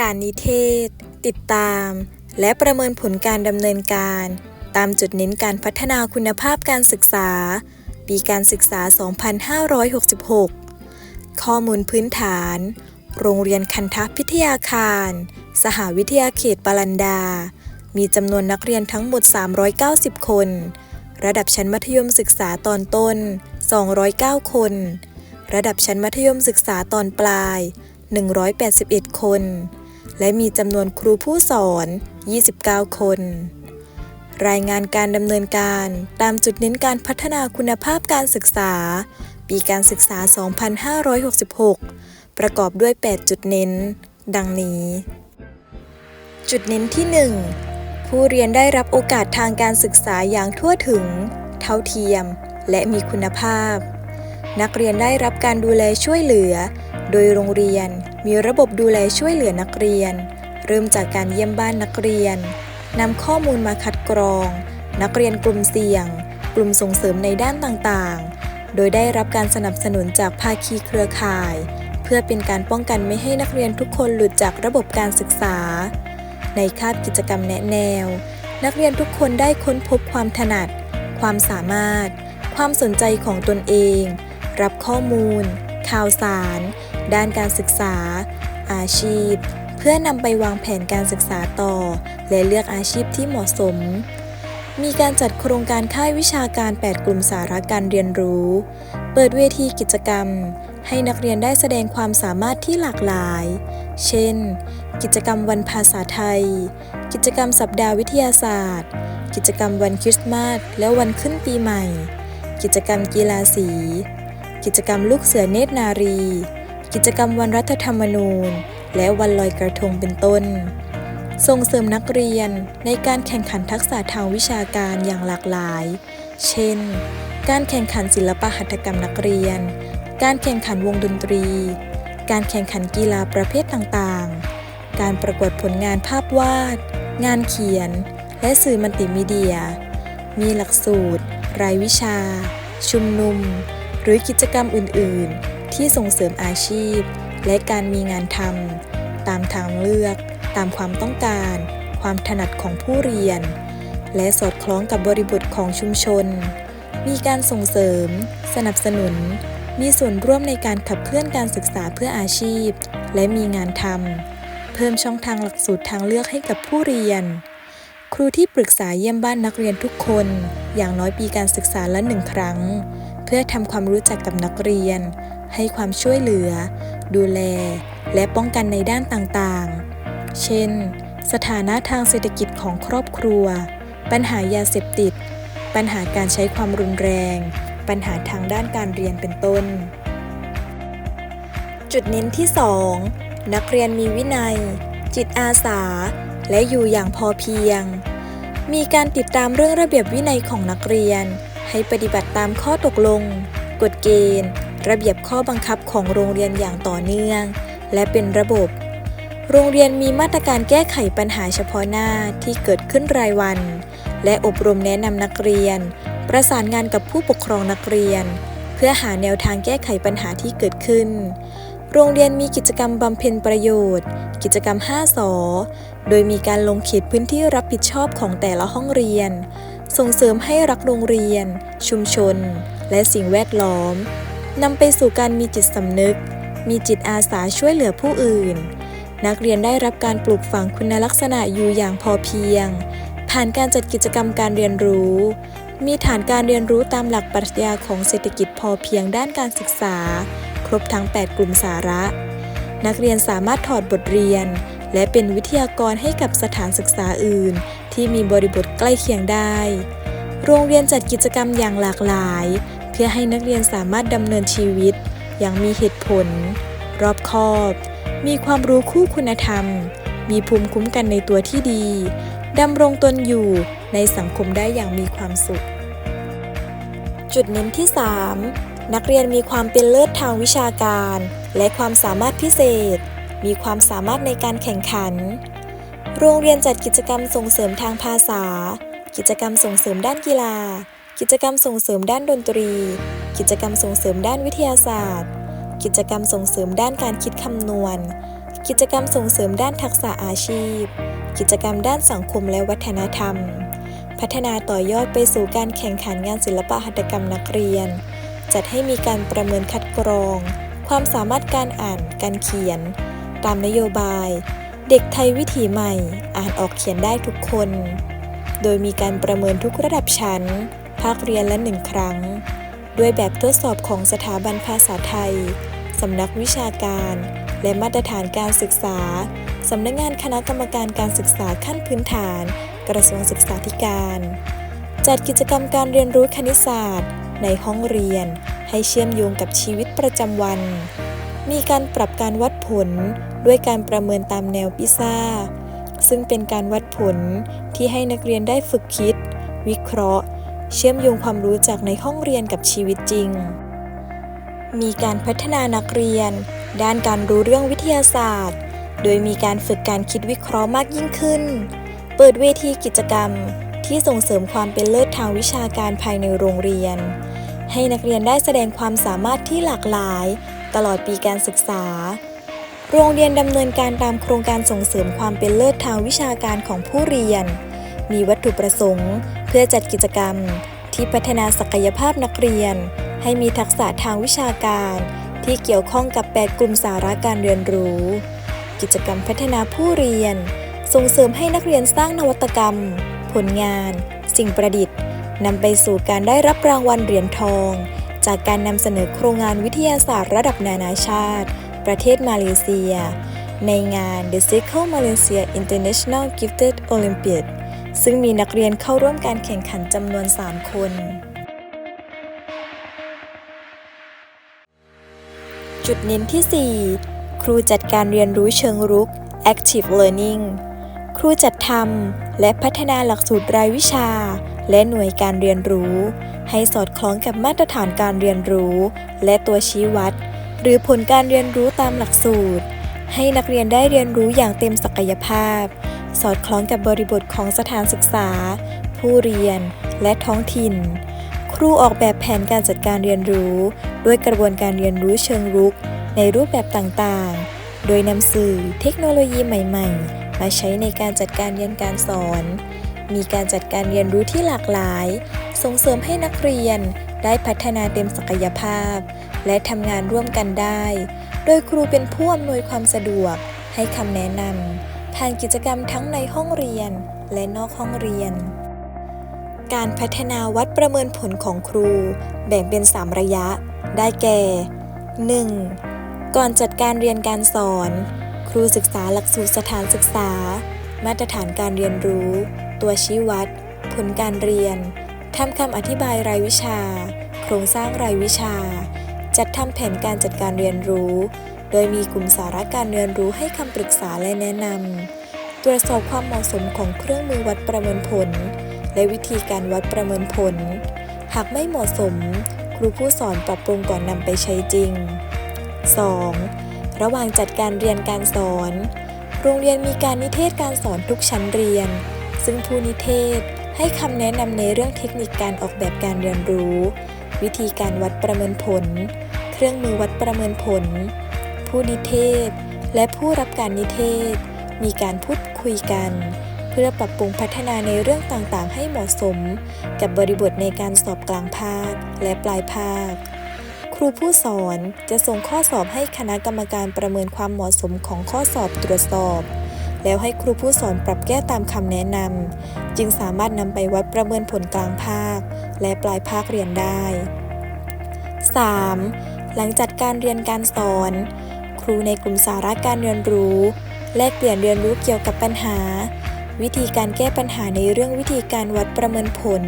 การนิเทศ ติดตาม และประเมินผลการดำเนินการ ตามจุดเน้นการพัฒนาคุณภาพการศึกษา ปีการศึกษา 2566 ข้อมูลพื้นฐาน โรงเรียนคันทพิทยาคาร สหวิทยาเขตปลันดา มีจำนวนนักเรียนทั้งหมด 390 คน ระดับชั้นมัธยมศึกษาตอนต้น 209 คน ระดับชั้นมัธยมศึกษาตอนปลาย 181 คน และมีจำนวนครูผู้สอน 29 คน รายงานการดำเนินการตามจุดเน้นการพัฒนาคุณภาพการศึกษา ปีการศึกษา 2566 ประกอบด้วย 8 จุดเน้น ดังนี้ จุดเน้นที่ 1 ผู้เรียนได้รับโอกาสทางการศึกษาอย่างทั่วถึง เท่าเทียม และมีคุณภาพ นักเรียนได้รับการดูแลช่วยเหลือ โดยโรงเรียนมีระบบดูแลช่วยเหลือนักเรียน เริ่มจากการเยี่ยมบ้านนักเรียนนำข้อมูลมาคัดกรอง นักเรียนกลุ่มเสี่ยง กลุ่มส่งเสริมในด้านต่างๆ โดยได้รับการสนับสนุนจากภาคีเครือข่าย เพื่อเป็นการป้องกันไม่ให้นักเรียนทุกคนหลุดจากระบบการศึกษา ในคาบกิจกรรมแนะแนว นักเรียนทุกคนได้ค้นพบความถนัด ความสามารถ ความสนใจของตนเอง รับข้อมูล ข่าวสาร ด้านการศึกษา อาชีพ เพื่อนำไปวางแผนการศึกษาต่อ และเลือกอาชีพที่เหมาะสม มีการจัดโครงการค่ายวิชาการ 8 กลุ่มสาระการเรียนรู้ เปิดเวทีกิจกรรม ให้นักเรียนได้แสดงความสามารถที่หลากหลาย เช่น กิจกรรมวันภาษาไทย กิจกรรมสัปดาห์วิทยาศาสตร์ กิจกรรมวันคริสต์มาส และวันขึ้นปีใหม่ กิจกรรมกีฬาสีกิจกรรมลูกเสือเนตรนารี กิจกรรมวันรัฐธรรมนูญ และวันลอยกระทงเป็นต้น ส่งเสริมนักเรียนในการแข่งขันทักษะทางวิชาการอย่างหลากหลาย เช่น การแข่งขันศิลปหัตถกรรมนักเรียน การแข่งขันวงดนตรี การแข่งขันกีฬาประเภทต่างๆ การประกวดผลงานภาพวาด งานเขียน และสื่อมัลติมีเดีย มีหลักสูตร รายวิชา ชุมนุม หรือกิจกรรมอื่น ๆ ที่ส่งเสริมอาชีพ และการมีงานทำตามทางเลือก ตามความต้องการ ความถนัดของผู้เรียน และสอดคล้องกับบริบทของชุมชน มีการส่งเสริม สนับสนุน มีส่วนร่วมในการขับเคลื่อนการศึกษาเพื่ออาชีพ และมีงานทำเพิ่มช่องทางหลักสูตรทางเลือกให้กับผู้เรียน ครูที่ปรึกษาเยี่ยมบ้านนักเรียนทุกคน อย่างน้อยปีการศึกษาละหนึ่งครั้ง เพื่อทำความรู้จักกับนักเรียน ให้ความช่วยเหลือ ดูแล และป้องกันในด้านต่างๆ เช่น สถานะทางเศรษฐกิจของครอบครัว ปัญหายาเสพติด ปัญหาการใช้ความรุนแรง ปัญหาทางด้านการเรียนเป็นต้น จุดเน้นที่ 2 นักเรียนมีวินัย จิตอาสา และอยู่อย่างพอเพียง มีการติดตามเรื่องระเบียบวินัยของนักเรียน ให้ปฏิบัติตามข้อตกลง กฎเกณฑ์ ระเบียบข้อบังคับของโรงเรียนอย่างต่อเนื่อง และเป็นระบบ โรงเรียนมีมาตรการแก้ไขปัญหาเฉพาะหน้าที่เกิดขึ้นรายวัน และอบรมแนะนำนักเรียน ประสานงานกับผู้ปกครองนักเรียน เพื่อหาแนวทางแก้ไขปัญหาที่เกิดขึ้น โรงเรียนมีกิจกรรมบำเพ็ญประโยชน์ กิจกรรม 5สอโดยมีการลงเขตพื้นที่รับผิดชอบของแต่ละห้องเรียน ส่งเสริมให้รักโรงเรียน ชุมชน และสิ่งแวดล้อม นำไปสู่การมีจิตสำนึก มีจิตอาสาช่วยเหลือผู้อื่น นักเรียนได้รับการปลูกฝังคุณลักษณะอยู่อย่างพอเพียง ผ่านการจัดกิจกรรมการเรียนรู้ มีฐานการเรียนรู้ตามหลักปรัชญาของเศรษฐกิจพอเพียงด้านการศึกษา ครบทั้ง 8 กลุ่มสาระ นักเรียนสามารถถอดบทเรียน และเป็นวิทยากรให้กับสถานศึกษาอื่น ที่มีบริบทใกล้เคียงได้ โรงเรียนจัดกิจกรรมอย่างหลากหลาย พื่อให้นักเรียนสามารถดำเนินชีวิต อย่างมีเหตุผล รอบคอบ มีความรู้คู่คุณธรรม มีภูมิคุ้มกันในตัวที่ดีดำรงตนอยู่ในสังคมได้อย่างมีความสุข จุดเน้นที่ 3 นักเรียนมีความเป็นเลิศทางวิชาการ และความสามารถพิเศษ มีความสามารถในการแข่งขัน โรงเรียนจัดกิจกรรมส่งเสริมทางภาษา กิจกรรมส่งเสริมด้านกีฬา กิจกรรมส่งเสริมด้านดนตรี กิจกรรมส่งเสริมด้านวิทยาศาสตร์ กิจกรรมส่งเสริมด้านการคิดคำนวณ กิจกรรมส่งเสริมด้านทักษะอาชีพ กิจกรรมด้านสังคมและวัฒนธรรม พัฒนาต่อยอดไปสู่การแข่งขันงานศิลปะหัตถกรรมนักเรียน จัดให้มีการประเมินคัดกรอง ความสามารถการอ่าน การเขียน ตามนโยบาย เด็กไทยวิถีใหม่ อ่านออกเขียนได้ทุกคน โดยมีการประเมินทุกระดับชั้น ภาคเรียนละหนึ่งครั้ง ด้วยแบบทดสอบของสถาบันภาษาไทย สำนักวิชาการ และมาตรฐานการศึกษา สำนักงานคณะกรรมการการศึกษาขั้นพื้นฐาน กระทรวงศึกษาธิการ จัดกิจกรรมการเรียนรู้คณิตศาสตร์ ในห้องเรียน ให้เชื่อมโยงกับชีวิตประจำวัน มีการปรับการวัดผลด้วยการประเมินตามแนวปิซ่า ซึ่งเป็นการวัดผลที่ให้นักเรียนได้ฝึกคิด วิเคราะห์ เชื่อมโยงความรู้จากในห้องเรียนกับชีวิตจริง มีการพัฒนานักเรียน ด้านการรู้เรื่องวิทยาศาสตร์ โดยมีการฝึกการคิดวิเคราะห์มากยิ่งขึ้น เปิดเวทีกิจกรรมที่ส่งเสริมความเป็นเลิศทางวิชาการภายในโรงเรียน ให้นักเรียนได้แสดงความสามารถที่หลากหลาย ตลอดปีการศึกษา โรงเรียนดำเนินการตามโครงการส่งเสริมความเป็นเลิศทางวิชาการของผู้เรียน มีวัตถุประสงค์ เพื่อจัดกิจกรรมที่พัฒนาศักยภาพนักเรียน ให้มีทักษะทางวิชาการ ที่เกี่ยวข้องกับ 8 กลุ่มสาระการเรียนรู้ กิจกรรมพัฒนาผู้เรียน ส่งเสริมให้นักเรียนสร้างนวัตกรรม ผลงาน สิ่งประดิษฐ์นำไปสู่การได้รับรางวัลเหรียญทอง จากการนำเสนอโครงงานวิทยาศาสตร์ระดับนานาชาติ ประเทศมาเลเซีย ในงาน The Circle Malaysia International Gifted Olympiad ซึ่งมีนักเรียนเข้าร่วมการแข่งขันจำนวน 3 คน จุดเน้นที่ 4 ครูจัดการเรียนรู้เชิงรุก Active Learning ครูจัดทำและพัฒนาหลักสูตรรายวิชา และหน่วยการเรียนรู้ ให้สอดคล้องกับมาตรฐานการเรียนรู้ และตัวชี้วัด หรือผลการเรียนรู้ตามหลักสูตร ให้นักเรียนได้เรียนรู้อย่างเต็มศักยภาพ สอดคล้องกับบริบทของสถานศึกษา ผู้เรียน และท้องถิ่น ครูออกแบบแผนการจัดการเรียนรู้ ด้วยกระบวนการเรียนรู้เชิงรุก ในรูปแบบต่างๆ โดยนำสื่อเทคโนโลยีใหม่ ๆ มาใช้ในการจัดการเรียนการสอน มีการจัดการเรียนรู้ที่หลากหลาย ส่งเสริมให้นักเรียนได้พัฒนาเต็มศักยภาพ และทำงานร่วมกันได้ โดยครูเป็นผู้อำนวยความสะดวกให้คำแนะนำ ผ่านกิจกรรมทั้งในห้องเรียนและนอกห้องเรียน การพัฒนาวัดประเมินผลของครู แบ่งเป็น 3 ระยะ ได้แก่ 1. ก่อนจัดการเรียนการสอน ครูศึกษาหลักสูตรสถานศึกษา มาตรฐานการเรียนรู้ ตัวชี้วัด ผลการเรียนทำคำอธิบายรายวิชา โครงสร้างรายวิชา จัดทำแผนการจัดการเรียนรู้ โดยมีกลุ่มสาระการเรียนรู้ให้คำปรึกษาและแนะนำ ตรวจสอบความเหมาะสมของเครื่องมือวัดประเมินผล และวิธีการวัดประเมินผล หากไม่เหมาะสม ครูผู้สอนปรับปรุงก่อนนำไปใช้จริง 2. ระหว่างจัดการเรียนการสอน โรงเรียนมีการนิเทศการสอนทุกชั้นเรียน ซึ่งผู้นิเทศให้คำแนะนำในเรื่องเทคนิคการออกแบบการเรียนรู้ วิธีการวัดประเมินผล เครื่องมือวัดประเมินผล ผู้นิเทศ และผู้รับการนิเทศ มีการพูดคุยกัน เพื่อปรับปรุงพัฒนาในเรื่องต่างๆ ให้เหมาะสม กับบริบทในการสอบกลางภาคและปลายภาค ครูผู้สอนจะส่งข้อสอบให้คณะกรรมการประเมินความเหมาะสมของข้อสอบตรวจสอบ แล้วให้ครูผู้สอนปรับแก้ตามคำแนะนำจึงสามารถนำไปวัดประเมินผลกลางภาค และปลายภาคเรียนได้ 3. หลังจัดการเรียนการสอน ครูในกลุ่มสาระการเรียนรู้ แลกเปลี่ยนเรียนรู้เกี่ยวกับปัญหา วิธีการแก้ปัญหาในเรื่องวิธีการวัดประเมินผล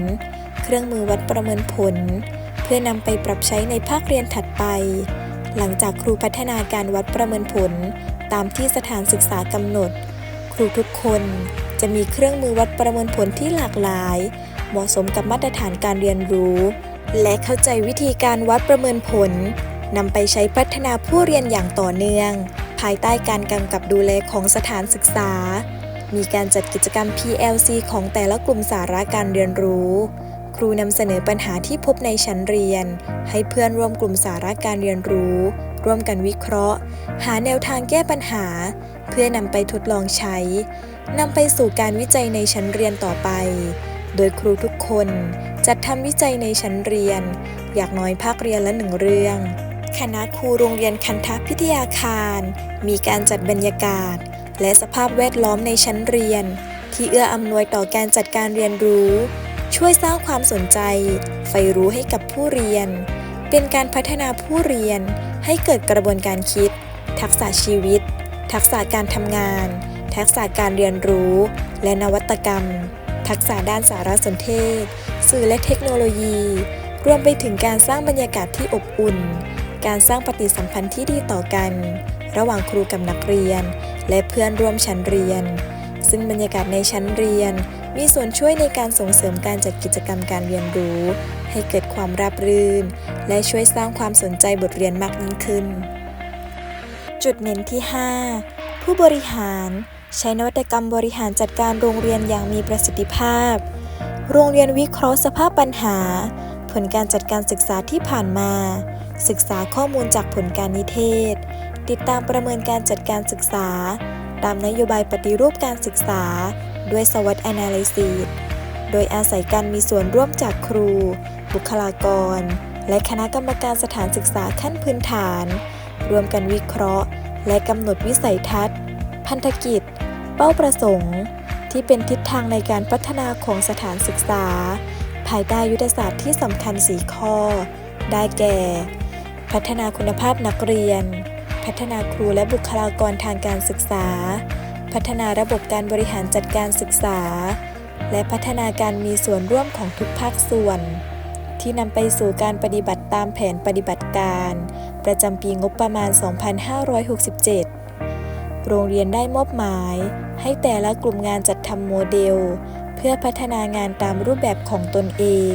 เครื่องมือวัดประเมินผล เพื่อนำไปปรับใช้ในภาคเรียนถัดไป หลังจากครูพัฒนาการวัดประเมินผล ตามที่สถานศึกษากำหนด ครูทุกคนจะมีเครื่องมือวัดประเมินผลที่หลากหลาย เหมาะสมกับมาตรฐานการเรียนรู้ และเข้าใจวิธีการวัดประเมินผล นำไปใช้พัฒนาผู้เรียนอย่างต่อเนื่อง ภายใต้การกำกับดูแลของสถานศึกษา มีการจัดกิจกรรม PLC ของแต่ละกลุ่มสาระการเรียนรู้ ครูนำเสนอปัญหาที่พบในชั้นเรียน ให้เพื่อนร่วมกลุ่มสาระการเรียนรู้ ร่วมกันวิเคราะห์ หาแนวทางแก้ปัญหา เพื่อนำไปทดลองใช้นำไปสู่การวิจัยในชั้นเรียนต่อไป โดยครูทุกคนจัดทำวิจัยในชั้นเรียน อยากน้อยภาคเรียนละหนึ่งเรื่อง คณะครูโรงเรียนคันทพิทยาคาร มีการจัดบรรยากาศ และสภาพแวดล้อมในชั้นเรียน ที่เอื้ออำนวยต่อการจัดการเรียนรู้ ช่วยสร้างความสนใจ ใฝ่รู้ให้กับผู้เรียน เป็นการพัฒนาผู้เรียนให้เกิดกระบวนการคิด ทักษะชีวิต ทักษะการทำงาน ทักษะการเรียนรู้ และนวัตกรรม ทักษะด้านสารสนเทศ สื่อและเทคโนโลยีรวมไปถึงการสร้างบรรยากาศที่อบอุ่น การสร้างปฏิสัมพันธ์ที่ดีต่อกัน ระหว่างครูกับนักเรียน และเพื่อนร่วมชั้นเรียน ซึ่งบรรยากาศในชั้นเรียน มีส่วนช่วยในการส่งเสริมการจัดกิจกรรมการเรียนรู้ ให้เกิดความราบรื่น และช่วยสร้างความสนใจบทเรียนมากยิ่งขึ้น จุดเน้นที่ 5 ผู้บริหาร ใช้นวัตกรรมบริหารจัดการโรงเรียนอย่างมีประสิทธิภาพ โรงเรียนวิเคราะห์สภาพปัญหา ผลการจัดการศึกษาที่ผ่านมา ศึกษาข้อมูลจากผลการนิเทศ ติดตามประเมินการจัดการศึกษา ตามนโยบายปฏิรูปการศึกษา ด้วย SWOT Analysis โดยอาศัยการมีส่วนร่วมจากครู บุคลากร และคณะกรรมการสถานศึกษาขั้นพื้นฐาน รวมกันวิเคราะห์ และกำหนดวิสัยทัศน์ พันธกิจ เป้าประสงค์ ที่เป็นทิศทางในการพัฒนาของสถานศึกษา ภายใต้ยุทธศาสตร์ที่สำคัญ4ข้อ ได้แก่ พัฒนาคุณภาพนักเรียน พัฒนาครูและบุคลากรทางการศึกษา พัฒนาระบบการบริหารจัดการศึกษา และพัฒนาการมีส่วนร่วมของทุกภาคส่วน ที่นำไปสู่การปฏิบัติตามแผนปฏิบัติการ ประจำปีงบประมาณ 2567 โรงเรียนได้มอบหมาย ให้แต่ละกลุ่มงานจัดทำโมเดล เพื่อพัฒนางานตามรูปแบบของตนเอง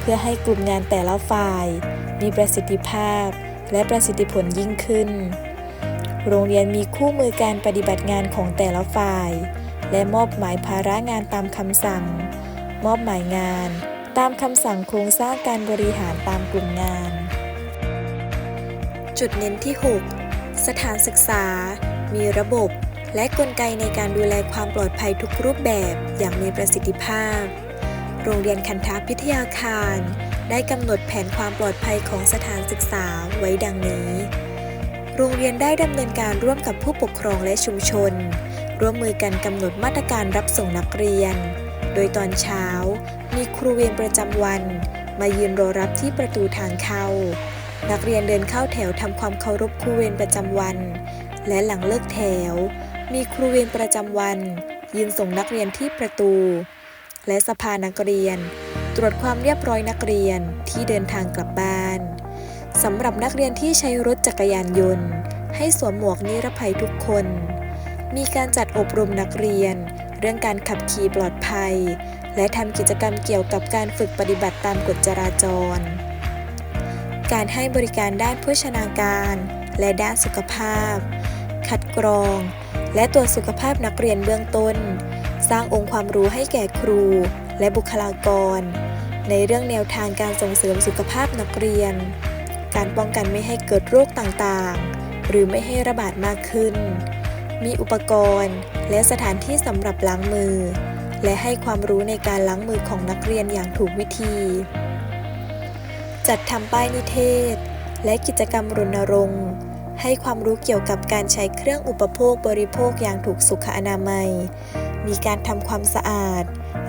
เพื่อให้กลุ่มงานแต่ละฝ่าย มีประสิทธิภาพ และประสิทธิผลยิ่งขึ้น โรงเรียนมีคู่มือการปฏิบัติงานของแต่ละฝ่าย และมอบหมายภาระงานตามคำสั่ง มอบหมายงาน ตามคำสั่งโครงสร้างการบริหารตามกลุ่มงาน จุดเน้นที่ 6 สถานศึกษา มีระบบและกลไกในการดูแลความปลอดภัยทุกรูปแบบอย่างมีประสิทธิภาพ โรงเรียนคันทาพิทยาคาร ได้กำหนดแผนความปลอดภัยของสถานศึกษาไว้ดังนี้ โรงเรียนได้ดำเนินการร่วมกับผู้ปกครองและชุมชน ร่วมมือกันกำหนดมาตรการรับส่งนักเรียน โดยตอนเช้า มีครูเวรประจำวัน มายืนรอรับที่ประตูทางเข้า นักเรียนเดินเข้าแถวทำความเคารพครูเวรประจำวัน และหลังเลิกแถว มีครูเวรประจำวัน ยืนส่งนักเรียนที่ประตู และสภานักเรียน ตรวจความเรียบร้อยนักเรียนที่เดินทางกลับบ้านสำหรับนักเรียนที่ใช้รถจักรยานยนต์ ให้สวมหมวกนิรภัยทุกคน มีการจัดอบรมนักเรียน เรื่องการขับขี่ปลอดภัย และทำกิจกรรมเกี่ยวกับการฝึกปฏิบัติตามกฎจราจร การให้บริการด้านโภชนาการ และด้านสุขภาพ คัดกรอง และตรวจสุขภาพนักเรียนเบื้องต้น สร้างองค์ความรู้ให้แก่ครู และบุคลากร ในเรื่องแนวทางการส่งเสริมสุขภาพนักเรียน การป้องกันไม่ให้เกิดโรคต่างๆ หรือไม่ให้ระบาดมากขึ้น มีอุปกรณ์ และสถานที่สำหรับล้างมือ และให้ความรู้ในการล้างมือของนักเรียนอย่างถูกวิธี จัดทำป้ายนิเทศ และกิจกรรมรณรงค์ให้ความรู้เกี่ยวกับการใช้เครื่องอุปโภคบริโภคอย่างถูกสุขอนามัย มีการทำความสะอาด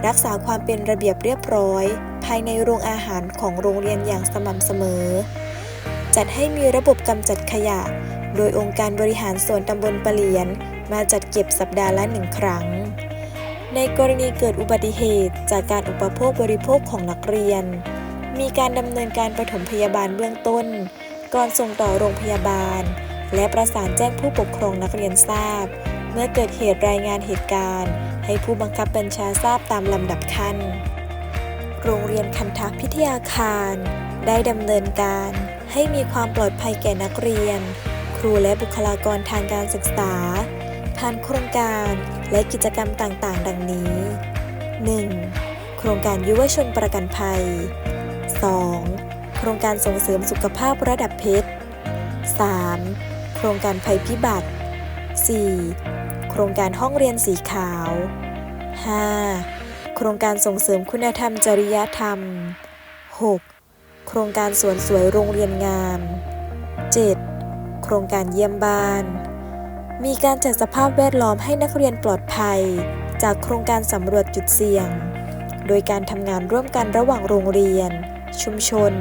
รักษาความเป็นระเบียบเรียบร้อย ภายในโรงอาหารของโรงเรียนอย่างสม่ำเสมอ จัดให้มีระบบกำจัดขยะ โดยองค์การบริหารส่วนตำบลปะเหลียน มาจัดเก็บสัปดาห์ละหนึ่งครั้ง ในกรณีเกิดอุบัติเหตุจากการอุปโภคบริโภคของนักเรียน มีการดำเนินการปฐมพยาบาลเบื้องต้น ก่อนส่งต่อโรงพยาบาล และประสานแจ้งผู้ปกครองนักเรียนทราบ เมื่อเกิดเหตุรายงานเหตุการณ์ ให้ผู้บังคับบัญชาทราบตามลำดับขั้น โรงเรียนคันทักพิทยาคาร ได้ดำเนินการให้มีความปลอดภัยแก่นักเรียน ครูและบุคลากรทางการศึกษา ผ่านโครงการและกิจกรรมต่างๆ ดังนี้ 1. โครงการยุวชนประกันภัย 2. โครงการส่งเสริมสุขภาพระดับเพชร 3. โครงการภัยพิบัติ 4. โครงการห้องเรียนสีขาว 5. โครงการส่งเสริมคุณธรรมจริยธรรม 6. โครงการสวนสวยโรงเรียนงาม 7. โครงการเยี่ยมบ้าน มีการจัดสภาพแวดล้อมให้นักเรียนปลอดภัย จากโครงการสำรวจจุดเสี่ยง โดยการทำงานร่วมกันระหว่างโรงเรียน ชุมชน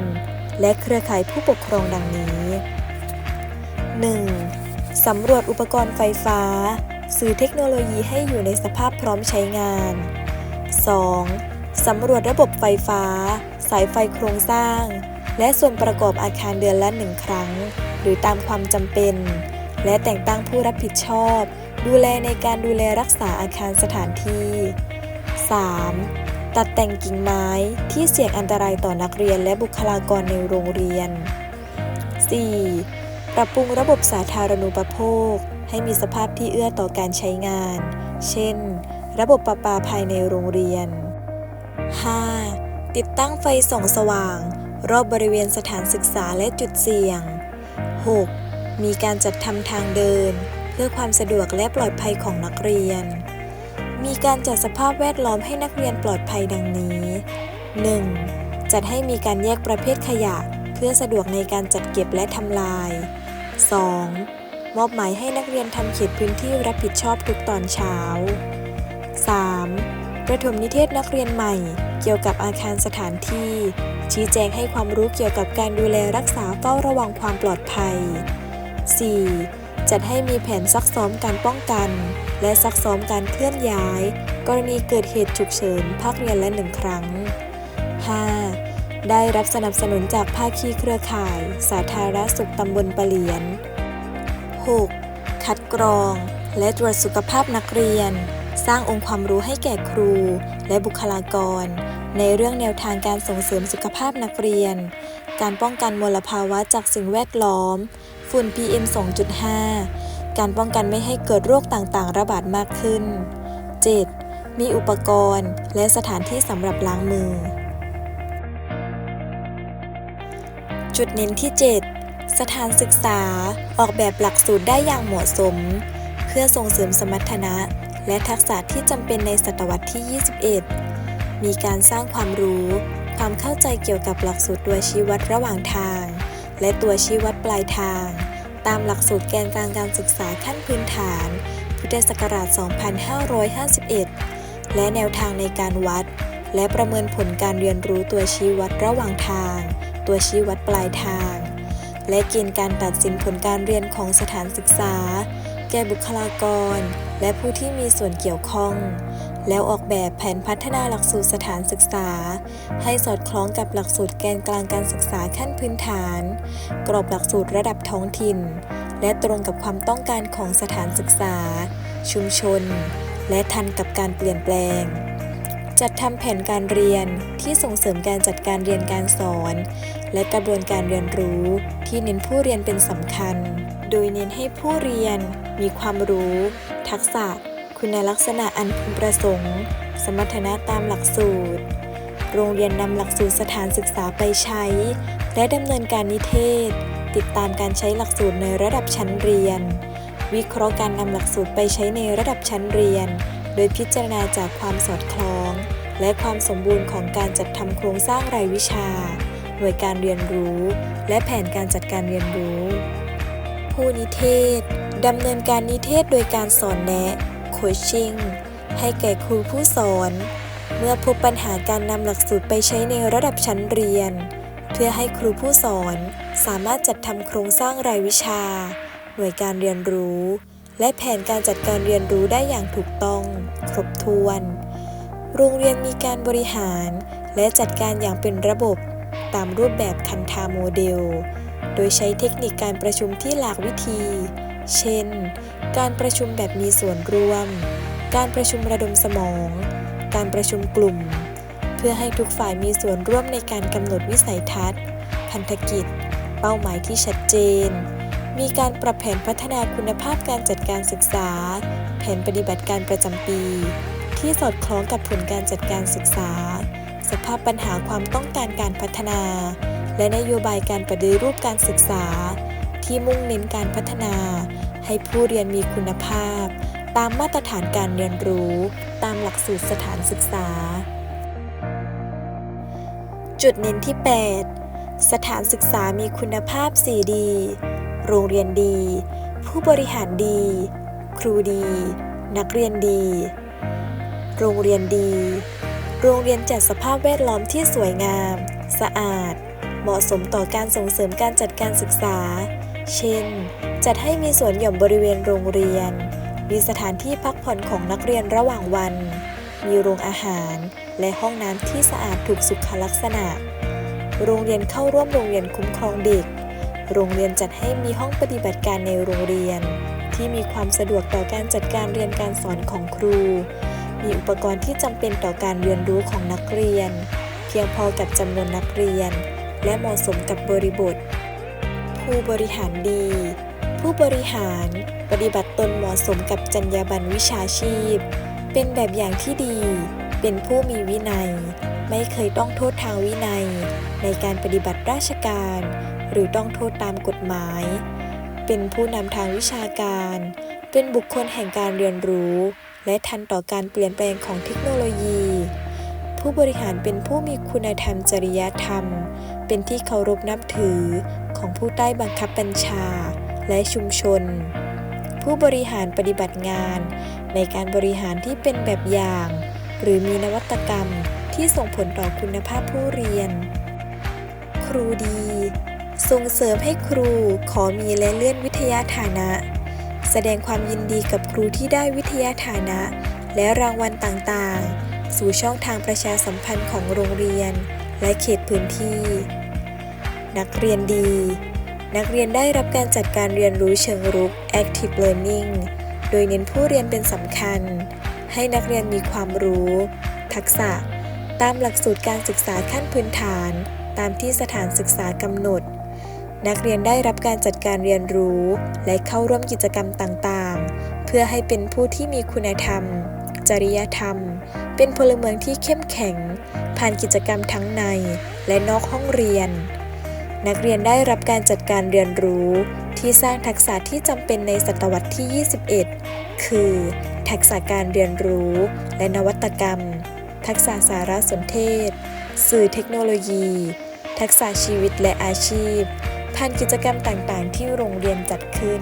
และเครือข่ายผู้ปกครองดังนี้ 1. สำรวจอุปกรณ์ไฟฟ้า สื่อเทคโนโลยีให้อยู่ในสภาพพร้อมใช้งาน 2. สำรวจระบบไฟฟ้า สายไฟโครงสร้าง และส่วนประกอบอาคารเดือนละหนึ่งครั้ง หรือตามความจำเป็น และแต่งตั้งผู้รับผิดชอบ ดูแลในการดูแลรักษาอาคารสถานที่ 3. ตัดแต่งกิ่งไม้ที่เสี่ยงอันตรายต่อนักเรียนและบุคลากรในโรงเรียน 4. ปรับปรุงระบบสาธารณูปโภค ให้มีสภาพที่เอื้อต่อการใช้งาน เช่น ระบบประปาภายในโรงเรียน 5. ติดตั้งไฟส่องสว่าง รอบบริเวณสถานศึกษาและจุดเสี่ยง 6. มีการจัดทำทางเดิน เพื่อความสะดวกและปลอดภัยของนักเรียน มีการจัดสภาพแวดล้อมให้นักเรียนปลอดภัยดังนี้ 1. จัดให้มีการแยกประเภทขยะ เพื่อสะดวกในการจัดเก็บและทำลาย 2. มอบหมายให้นักเรียนทำเขตพื้นที่รับผิดชอบทุกตอนเช้า 3. ประถมนิเทศนักเรียนใหม่ เกี่ยวกับอาคารสถานที่ ชี้แจงให้ความรู้เกี่ยวกับการดูแลรักษาเฝ้าระวังความปลอดภัย 4. จัดให้มีแผนซักซ้อมการป้องกัน และซักซ้อมการเคลื่อนย้าย กรณีเกิดเหตุฉุกเฉินภาคเรียนละหนึ่งครั้ง 5. ได้รับสนับสนุนจากภาคีเครือข่าย สาธารณสุขตำบลปะเหลียน 6. คัดกรอง และตรวจสุขภาพนักเรียน สร้างองค์ความรู้ให้แก่ครู และบุคลากร ในเรื่องแนวทางการส่งเสริมสุขภาพนักเรียน การป้องกันมลภาวะจากสิ่งแวดล้อม ฝุ่น PM 2.5 การป้องกันไม่ให้เกิดโรคต่างๆ ระบาดมากขึ้น 7. มีอุปกรณ์ และสถานที่สำหรับล้างมือ จุดเน้นที่ 7 สถานศึกษาออกแบบหลักสูตรได้อย่างเหมาะสม เพื่อส่งเสริมสมรรถนะ และทักษะที่จำเป็นในศตวรรษที่ 21 มีการสร้างความรู้ ความเข้าใจเกี่ยวกับหลักสูตรตัวชี้วัดระหว่างทาง และตัวชี้วัดปลายทาง ตามหลักสูตรแกนกลางการศึกษาขั้นพื้นฐาน พุทธศักราช 2551 และแนวทางในการวัด และประเมินผลการเรียนรู้ตัวชี้วัดระหว่างทาง ตัวชี้วัดปลายทาง และเกณฑ์การตัดสินผลการเรียนของสถานศึกษา แก่บุคลากร และผู้ที่มีส่วนเกี่ยวข้อง แล้วออกแบบแผนพัฒนาหลักสูตรสถานศึกษา ให้สอดคล้องกับหลักสูตรแกนกลางการศึกษาขั้นพื้นฐาน กรอบหลักสูตรระดับท้องถิ่น และตรงกับความต้องการของสถานศึกษา ชุมชน และทันกับการเปลี่ยนแปลง จัดทำแผนการเรียนที่ส่งเสริมการจัดการเรียนการสอน และกระบวนการเรียนรู้ที่เน้นผู้เรียนเป็นสำคัญ โดยเน้นให้ผู้เรียนมีความรู้ ทักษะ คุณลักษณะอันพึงประสงค์ สมรรถนะตามหลักสูตร โรงเรียนนำหลักสูตรสถานศึกษาไปใช้ และดำเนินการนิเทศ ติดตามการใช้หลักสูตรในระดับชั้นเรียน วิเคราะห์การนำหลักสูตรไปใช้ในระดับชั้นเรียน โดยพิจารณาจากความสอดคล้อง และความสมบูรณ์ของการจัดทำโครงสร้างรายวิชา หน่วยการเรียนรู้ และแผนการจัดการเรียนรู้ ผู้นิเทศดำเนินการนิเทศโดยการสอนแนะโคชชิ่งให้แก่ครูผู้สอน เมื่อพบปัญหาการนำหลักสูตรไปใช้ในระดับชั้นเรียน เพื่อให้ครูผู้สอนสามารถจัดทำโครงสร้างรายวิชา หน่วยการเรียนรู้ และแผนการจัดการเรียนรู้ได้อย่างถูกต้อง ครบถ้วน โรงเรียนมีการบริหาร และจัดการอย่างเป็นระบบ ตามรูปแบบคันธาโมเดล โดยใช้เทคนิคการประชุมที่หลากวิธี เช่น การประชุมแบบมีส่วนร่วม การประชุมระดมสมอง การประชุมกลุ่ม เพื่อให้ทุกฝ่ายมีส่วนร่วมในการกำหนดวิสัยทัศน์ พันธกิจ เป้าหมายที่ชัดเจน มีการปรับแผนพัฒนาคุณภาพการจัดการศึกษา แผนปฏิบัติการประจำปี ที่สอดคล้องกับผลการจัดการศึกษา สภาพปัญหาความต้องการการพัฒนา และนโยบายการปฏิรูปการศึกษา ที่มุ่งเน้นการพัฒนา ให้ผู้เรียนมีคุณภาพ ตามมาตรฐานการเรียนรู้ ตามหลักสูตรสถานศึกษา จุดเน้นที่ 8 สถานศึกษามีคุณภาพ4ดี โรงเรียนดี ผู้บริหารดี ครูดี นักเรียนดี โรงเรียนดี โรงเรียนจัดสภาพแวดล้อมที่สวยงาม สะอาด เหมาะสมต่อการส่งเสริมการจัดการศึกษา เช่น จัดให้มีสวนหย่อมบริเวณโรงเรียน มีสถานที่พักผ่อนของนักเรียนระหว่างวัน มีโรงอาหาร และห้องน้ำที่สะอาดถูกสุขลักษณะโรงเรียนเข้าร่วมโรงเรียนคุ้มครองเด็ก โรงเรียนจัดให้มีห้องปฏิบัติการในโรงเรียน ที่มีความสะดวกต่อการจัดการเรียนการสอนของครู มีอุปกรณ์ที่จำเป็นต่อการเรียนรู้ของนักเรียน เพียงพอกับจำนวนนักเรียน และเหมาะสมกับบริบท ผู้บริหารดี ผู้บริหารปฏิบัติตนเหมาะสมกับจรรยาบรรณวิชาชีพ เป็นแบบอย่างที่ดี เป็นผู้มีวินัย ไม่เคยต้องโทษทางวินัย ในการปฏิบัติราชการ หรือต้องโทษตามกฎหมาย เป็นผู้นำทางวิชาการ เป็นบุคคลแห่งการเรียนรู้ และทันต่อการเปลี่ยนแปลงของเทคโนโลยี ผู้บริหารเป็นผู้มีคุณธรรมจริยธรรม เป็นที่เคารพนับถือของผู้ใต้บังคับบัญชา และชุมชน ผู้บริหารปฏิบัติงาน ในการบริหารที่เป็นแบบอย่าง หรือมีนวัตกรรมที่ส่งผลต่อคุณภาพผู้เรียน ครูดี ส่งเสริมให้ครูขอมีและเลื่อนวิทยาฐานะ แสดงความยินดีกับครูที่ได้วิทยาฐานะ และรางวัลต่างๆ สู่ช่องทางประชาสัมพันธ์ของโรงเรียน และเขตพื้นที่ นักเรียนดี นักเรียนได้รับการจัดการเรียนรู้เชิงรุก active learning โดยเน้นผู้เรียนเป็นสำคัญ ให้นักเรียนมีความรู้ ทักษะ ตามหลักสูตรการศึกษาขั้นพื้นฐานตามที่สถานศึกษากำหนด นักเรียนได้รับการจัดการเรียนรู้ และเข้าร่วมกิจกรรมต่างๆ เพื่อให้เป็นผู้ที่มีคุณธรรม จริยธรรม เป็นพลเมืองที่เข้มแข็ง ผ่านกิจกรรมทั้งใน และนอกห้องเรียน นักเรียนได้รับการจัดการเรียนรู้ ที่สร้างทักษะที่จำเป็นในศตวรรษที่ 21 คือ ทักษะการเรียนรู้ และนวัตกรรม ทักษะสารสนเทศ สื่อเทคโนโลยี ทักษะชีวิตและอาชีพ ผ่านกิจกรรมต่างๆ ที่โรงเรียนจัดขึ้น